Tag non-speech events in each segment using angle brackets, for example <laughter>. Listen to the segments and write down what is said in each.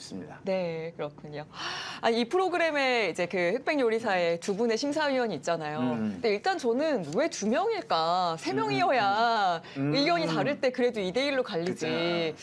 있습니다. 네, 그렇군요. 아, 이 프로그램에 이제 그 흑백 요리사의 두 분의 심사위원이 있잖아요. 음. 근데 일단 저는 왜 두 명일까? 세 명이어야 음. 의견이 다를 때 그래도 이대일로 갈리지.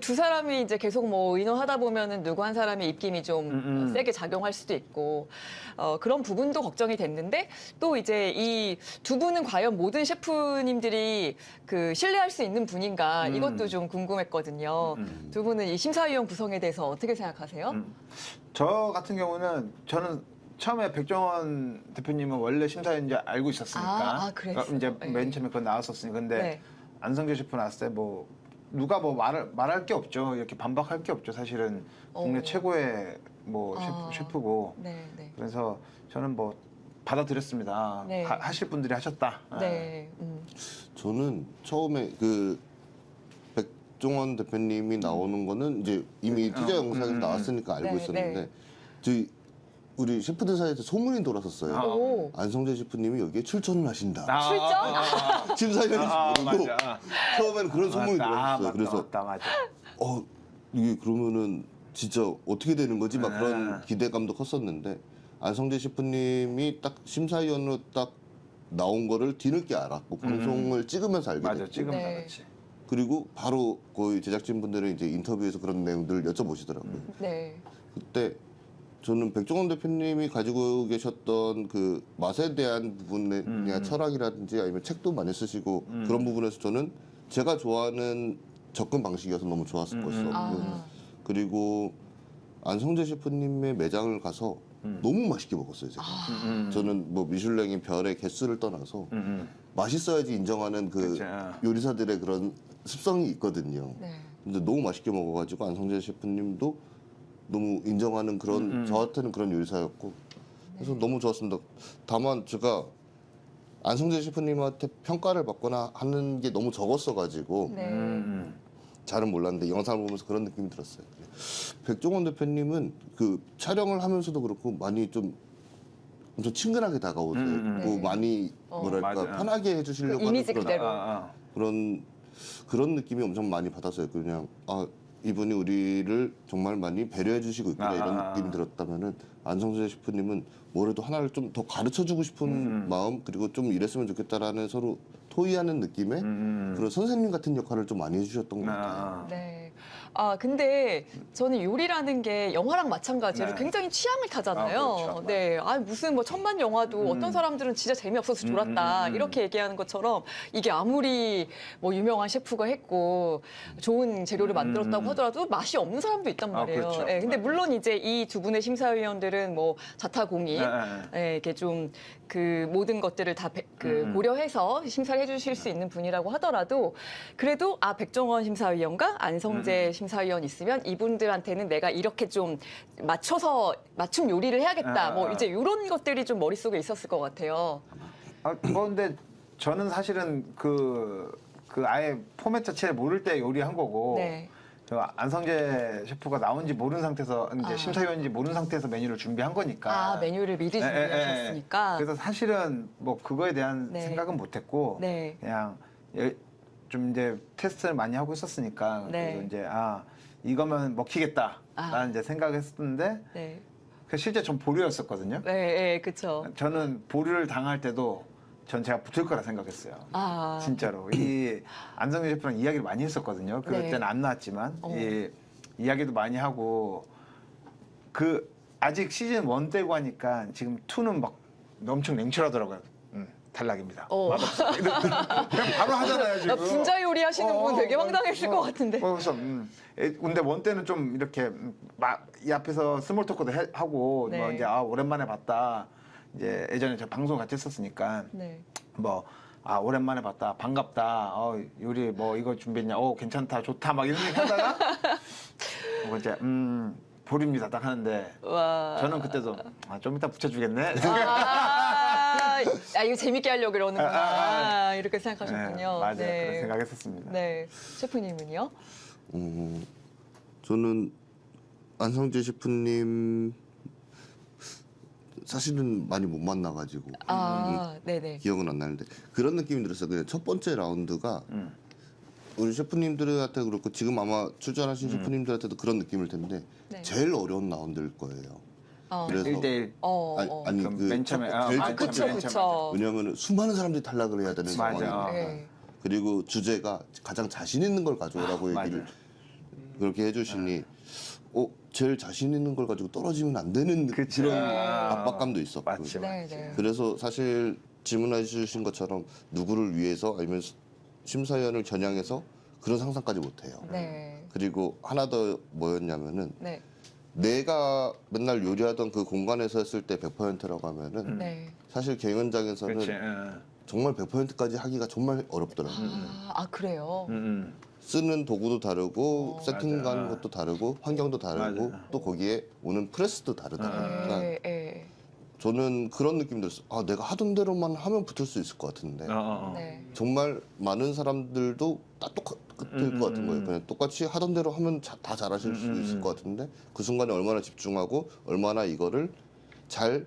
두 사람이 이제 계속 뭐 의논하다 보면은 누구 한 사람의 입김이 좀 음, 음. 세게 작용할 수도 있고, 어, 그런 부분도 걱정이 됐는데 또 이제 이 두 분은 과연 모든 셰프님들이 그 신뢰할 수 있는 분인가 음. 이것도 좀 궁금했거든요. 음. 두 분은 이 심사위원 구성에 대해서 어떻게 생각하세요? 음. 저 같은 경우는 저는 처음에 백종원 대표님은 원래 심사위원인지 알고 있었으니까 아, 아, 그랬어요? 그러니까 이제 네. 맨 처음에 그거 나왔었으니 근데 네. 안성재 셰프 나왔을 때 뭐 누가 뭐 말을 말할 게 없죠 이렇게 반박할 게 없죠 사실은 국내 어. 최고의 뭐 아. 셰프, 셰프고 네, 네. 그래서 저는 뭐 받아들였습니다 네. 하, 하실 분들이 하셨다 네. 음. 저는 처음에 그 백종원 대표님이 나오는 거는 이제 이미 어, 티저 영상에서 음, 음. 나왔으니까 알고 네, 있었는데 네. 저희 우리 셰프들 사이에서 소문이 돌았었어요. 아. 오. 안성재 셰프님이 여기에 출전을 하신다. 출전? 아, 아, 심사위원인지 아, 모르고 맞아. 처음에는 그런 소문이 맞다. 아, 돌았어요. 맞다, 그래서 맞다 맞아 어 이게 그러면은 진짜 어떻게 되는 거지 막 네. 그런 기대감도 컸었는데 안성재 셰프님이 딱 심사위원으로 딱 나온 거를 뒤늦게 알았고 방송을 찍으면서 알게 음. 맞아 됐고 지금 네. 나갔지 그리고 바로 거의 제작진 분들은 이제 인터뷰에서 그런 내용들을 여쭤보시더라고요. 네. 그때 저는 백종원 대표님이 가지고 계셨던 그 맛에 대한 부분의 음. 철학이라든지 아니면 책도 많이 쓰시고 음. 그런 부분에서 저는 제가 좋아하는 접근 방식이어서 너무 좋았을 음, 것이고 음. 아. 그리고 안성재 셰프님의 매장을 가서 음. 너무 맛있게 먹었어요. 제가. 아. 음, 음. 저는 뭐 미슐랭의 별의 개수를 떠나서 음, 음. 맛있어야지 인정하는 그 어. 요리사들의 그런 습성이 있거든요. 네. 근데 너무 맛있게 먹어가지고 안성재 셰프님도 너무 인정하는 그런 음, 음. 저한테는 그런 요리사였고 그래서 너무 좋았습니다. 다만 제가 안성재 셰프님한테 평가를 받거나 하는 게 너무 적었어가지고 네. 음, 잘은 몰랐는데 영상을 보면서 그런 느낌이 들었어요. 백종원 대표님은 그 촬영을 하면서도 그렇고 많이 좀 엄청 친근하게 다가오세요. 음, 음, 뭐 네. 많이 어. 뭐랄까 맞아요. 편하게 해주시려고 그 이미지 하는 그런 그대로. 아, 아. 그런 그런 느낌이 엄청 많이 받았어요. 그냥 아 이분이 우리를 정말 많이 배려해 주시고 있구나 아, 이런 아, 아. 느낌이 들었다면은 안성재 셰프님은 뭐래도 하나를 좀 더 가르쳐 주고 싶은 음. 마음 그리고 좀 이랬으면 좋겠다라는 서로 토의하는 느낌의 음, 음. 그런 선생님 같은 역할을 좀 많이 해주셨던 것 아, 같아요. 아. 네. 아, 근데 저는 요리라는 게 영화랑 마찬가지로 네. 굉장히 취향을 타잖아요. 아, 그렇죠. 네. 아, 무슨 뭐 천만 영화도 음. 어떤 사람들은 진짜 재미없어서 음, 졸았다. 음, 음. 이렇게 얘기하는 것처럼 이게 아무리 뭐 유명한 셰프가 했고 좋은 재료를 만들었다고 음. 하더라도 맛이 없는 사람도 있단 아, 말이에요. 그렇죠. 네, 근데 맞아요. 물론 이제 이 두 분의 심사위원들은 뭐 자타공인 네, 네. 네, 이렇게 좀 그 모든 것들을 다그 음. 고려해서 심사를 해주실 수 있는 분이라고 하더라도 그래도 아 백종원 심사위원과 안성재 음. 심사위원 있으면 이분들한테는 내가 이렇게 좀 맞춰서 맞춤 요리를 해야겠다. 아. 뭐 이제 이런 것들이 좀 머릿속에 있었을 것 같아요. 아, 뭐 근데 저는 사실은 그, 그 아예 포맷 자체를 모를 때 요리한 거고 네. 저 안성재 셰프가 나온지 모르는 상태에서 이제 아. 심사위원인지 모르는 상태에서 메뉴를 준비한 거니까 아 메뉴를 미리 예, 예, 예. 준비하셨으니까. 그래서 사실은 뭐 그거에 대한 네. 생각은 못했고 네. 그냥 예- 좀 이제 테스트를 많이 하고 있었으니까 네. 그래서 이제 아 이거면 먹히겠다 아. 라는 이제 생각했었는데 네. 그 실제 전 보류였었거든요. 네, 네, 그렇죠. 저는 보류를 당할 때도 전 제가 붙을 거라 생각했어요. 아 진짜로 이 안성재 셰프랑 이야기를 많이 했었거든요. 그때는 네. 안 나왔지만 어. 이 이야기도 많이 하고 그 아직 시즌 1 때고 하니까 지금 2는 막 엄청 냉철하더라고요. 음, 탈락입니다. 어. 그냥 <laughs> 바로 하잖아요 지금. 아, 분자 요리 하시는 어, 분 되게 어, 황당했을 어, 것 같은데. 어, 그래서 음, 에, 근데 원 때는 좀 이렇게 음, 막이 앞에서 스몰 토크도 해- 하고 뭐 네. 이제 아 오랜만에 봤다. 이제 예전에 저 방송 같이 했었으니까 네. 뭐, 아, 오랜만에 봤다. 반갑다. 어, 요리 뭐 이거 준비했냐. 어, 괜찮다. 좋다. 막 이런 얘기 하다가, <laughs> 뭐 이제, 음, 보립니다. 딱 하는데, 와. 저는 그때도, 아, 좀 이따 붙여주겠네. 아, 아, 이거 재밌게 하려고 그러는구나. 아, 아, 이렇게 생각하셨군요. 네, 맞아요. 그런 생각했었습니다. 네. 셰프님은요? 어, 저는 안성재 셰프님 사실은 많이 못 만나가지고 아, 네네. 기억은 안 나는데 그런 느낌이 들었어요. 그냥 첫 번째 라운드가 음. 우리 셰프님들한테 그렇고 지금 아마 출전하신 음. 셰프님들한테도 그런 느낌일 텐데 네. 제일 어려운 라운드일 거예요. 어. 그래서 1대1. 어, 아니, 어. 아니 그럼 그 맨 처음에, 첫- 아, 제일 아, 첫 그쵸, 번째. 그쵸. 왜냐하면 수많은 사람들이 탈락을 해야 되는 맞아. 상황이니까. 네. 그리고 주제가 가장 자신 있는 걸 가져오라고 아, 얘기를 맞아요. 그렇게 해주시니 어 제일 자신 있는 걸 가지고 떨어지면 안 되는 그치. 그런 아. 압박감도 있었고 맞지. 네, 네. 그래서 사실 질문해 주신 것처럼 누구를 위해서 아니면 시- 심사위원을 겨냥해서 그런 상상까지 못해요. 네. 그리고 하나 더 뭐였냐면은 네. 내가 맨날 요리하던 그 공간에서 했을 때 100%라고 하면은 네. 사실 경연장에서는 그렇지. 응. 정말 100%까지 하기가 정말 어렵더라고요. 아, 아, 그래요? 응, 응. 쓰는 도구도 다르고 어. 세팅 맞아. 가는 것도 다르고 환경도 다르고 맞아. 또 거기에 오는 프레스도 다르다 보니까 네, 네. 저는 그런 느낌 들었어요. 아 내가 하던 대로만 하면 붙을 수 있을 것 같은데 어, 어, 어. 네. 정말 많은 사람들도 다 똑같 을 음, 것 같은 음, 거예요. 음. 그냥 똑같이 하던 대로 하면 자- 다 잘하실 수 음, 음, 있을 음. 것 같은데 그 순간에 얼마나 집중하고 얼마나 이거를 잘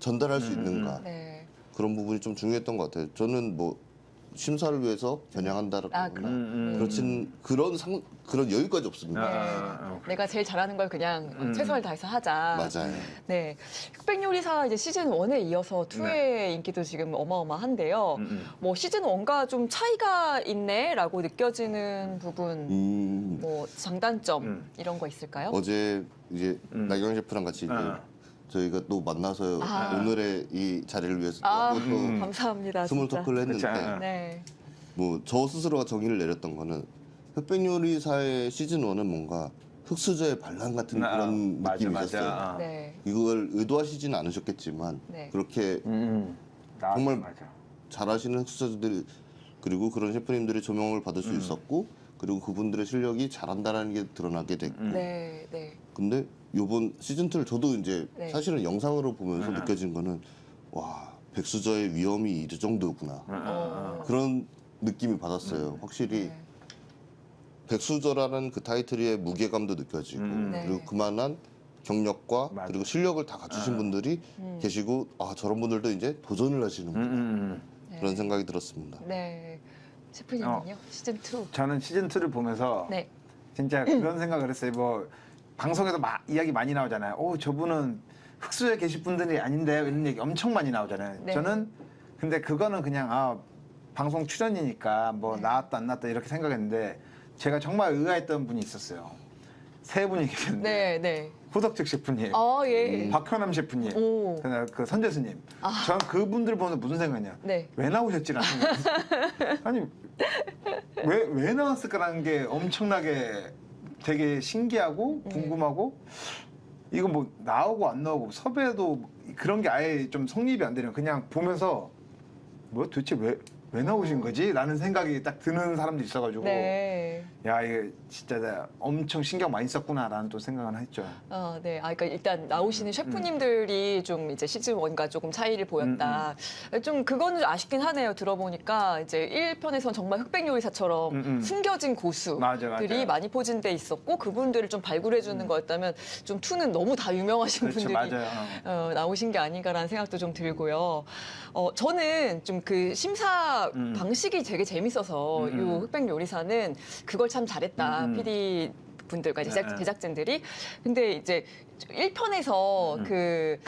전달할 수 음, 있는가 네. 그런 부분이 좀 중요했던 것 같아요. 저는 뭐 심사를 위해서 겨냥한다라거나 아, 그럼. 음, 음. 그렇진 그런 상 그런 여유까지 없습니다. 아, 네. 아, 아. 내가 제일 잘하는 걸 그냥 음. 최선을 다해서 하자. 맞아요. 네. 흑백 요리사 이제 시즌 1에 이어서 2의 인기도 지금 어마어마한데요. 음, 음. 뭐 시즌 1과 좀 차이가 있네라고 느껴지는 부분, 음, 뭐 장단점 음. 이런 거 있을까요? 어제 이제 음. 나경 셰프랑 같이 이제 아. 저희가 또 만나서 아. 오늘의 이 자리를 위해서 아, 또 음. 감사합니다. 스몰 진짜. 토크를 했는데. 네. 뭐 저 스스로가 정의를 내렸던 거는 흑백 요리사의 시즌 1은 뭔가 흑수저의 반란 같은 아, 그런 맞아, 느낌이 맞아. 있었어요. 아. 네. 이걸 의도하시지는 않으셨겠지만 네. 그렇게 음, 음. 나- 정말 맞아. 잘하시는 흑수저들이 그리고 그런 셰프님들이 조명을 받을 수 음. 있었고 그리고 그분들의 실력이 잘한다라는 게 드러나게 됐고 음. 네. 네. 근데 요번 시즌 2를 저도 이제 네. 사실은 영상으로 보면서 음. 느껴진 거는 와 백수저의 위험이 이 정도구나 어, 어, 어. 그런 느낌이 받았어요. 확실히 네. 백수저라는 그 타이틀의 무게감도 느껴지고 음. 네. 그리고 그만한 경력과 맞아. 그리고 실력을 다 갖추신 아. 분들이 음. 계시고 아 저런 분들도 이제 도전을 음, 하시는구나 음, 음. 네. 그런 생각이 들었습니다. 네. 셰프님은요? 시즌 2. 저는 시즌 2를 보면서 네. 진짜 그런 생각을 했어요. 뭐 방송에서 마- 이야기 많이 나오잖아요. 오 저분은 흑수에 계실 분들이 아닌데 이런 얘기 엄청 많이 나오잖아요. 네. 저는 근데 그거는 그냥 아 방송 출연이니까 뭐 네. 나왔다 안 나왔다 이렇게 생각했는데 제가 정말 의아했던 분이 있었어요. 세 분이 계셨는데 네, 네. 후덕직 셰프님, 아, 예. 박현암 셰프님, 오. 그다음에 그 선재수님. 아. 전 그분들 보면서 무슨 생각이냐? 네. 왜 나오셨지라는 생각. <laughs> 아니 왜 왜 나왔을까라는 게 엄청나게 되게 신기하고 네. 궁금하고 이거 뭐 나오고 안 나오고 섭외도 그런 게 아예 좀 성립이 안 되는 그냥 보면서 뭐 도대체 왜 왜 나오신 거지? 라는 생각이 딱 드는 사람도 있어가지고 네. 야 이게 진짜 엄청 신경 많이 썼구나라는 또 생각은 했죠. 어, 네. 아, 그러니까 일단 음, 나오시는 셰프님들이 좀 이제 시즌 1과 조금 차이를 보였다. 음, 좀 그거는 좀 아쉽긴 하네요. 들어보니까 이제 1편에서는 정말 흑백 요리사처럼 음, 음. 숨겨진 고수들이 맞아, 맞아. 많이 포진돼 있었고 그분들을 좀 발굴해 주는 거였다면 좀 2는 너무 다 유명하신 음. 그렇죠, 분들이 맞아요. 어, 나오신 게 아닌가라는 생각도 좀 들고요. 어, 저는 좀 그 심사 음. 방식이 되게 재밌어서 음, 요 음. 흑백 요리사는 그걸 참 잘했다. 음, 음. PD 분들과 네, 제작, 네. 제작진들이. 근데 이제 1편에서 음. 그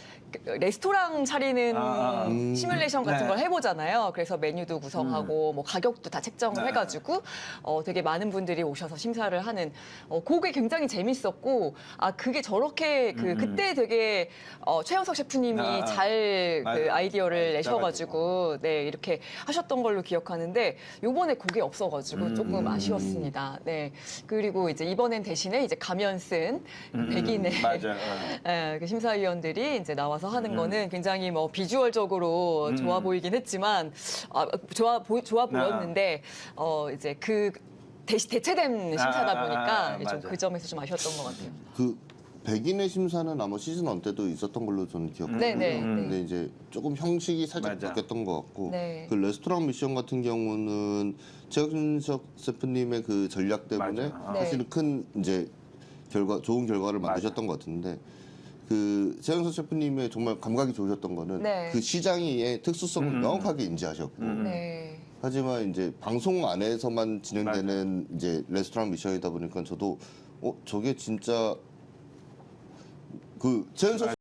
레스토랑 차리는 아, 아, 아. 음. 시뮬레이션 같은 네. 걸 해보잖아요. 그래서 메뉴도 구성하고 뭐 가격도 다 책정을 네. 해가지고 어, 되게 많은 분들이 오셔서 심사를 하는 어, 그게 굉장히 재밌었고 아 그게 저렇게 그 음, 음. 그때 되게 어, 최영석 셰프님이 아, 아. 잘그 맞아요. 아이디어를 아, 내셔가지고 네 이렇게 하셨던 걸로 기억하는데 요번에 그게 없어가지고 음. 조금 아쉬웠습니다. 네 그리고 이제 이번엔 대신에 이제 가면 쓴 음, 백인의 맞아. 어. <laughs> 예, 그 심사위원들이 이제 나와서 하는 음. 거는 굉장히 뭐 비주얼적으로 음. 좋아 보이긴 했지만 아, 좋아 보, 좋아 보였는데 어 이제 그 대시 대체된 심사다 아, 아, 보니까 아, 좀 맞아. 그 점에서 좀 아쉬웠던 것 같아요. 그 백인의 심사는 아마 시즌 1 때도 있었던 걸로 저는 기억하고요. 네, 네, 근데 이제 조금 형식이 살짝 맞아. 바뀌었던 것 같고 네. 그 레스토랑 미션 같은 경우는 최영석 셰프님의 그 전략 때문에 맞아. 네. 사실은 큰 이제 결과 좋은 결과를 만드셨던 것 같은데 그 최영석 셰프님의 정말 감각이 좋으셨던 거는 네. 그 시장의 특수성을 음. 명확하게 인지하셨고 음. 네. 하지만 이제 방송 안에서만 진행되는 이제 레스토랑 미션이다 보니까 저도 어 저게 진짜 그 재현 선수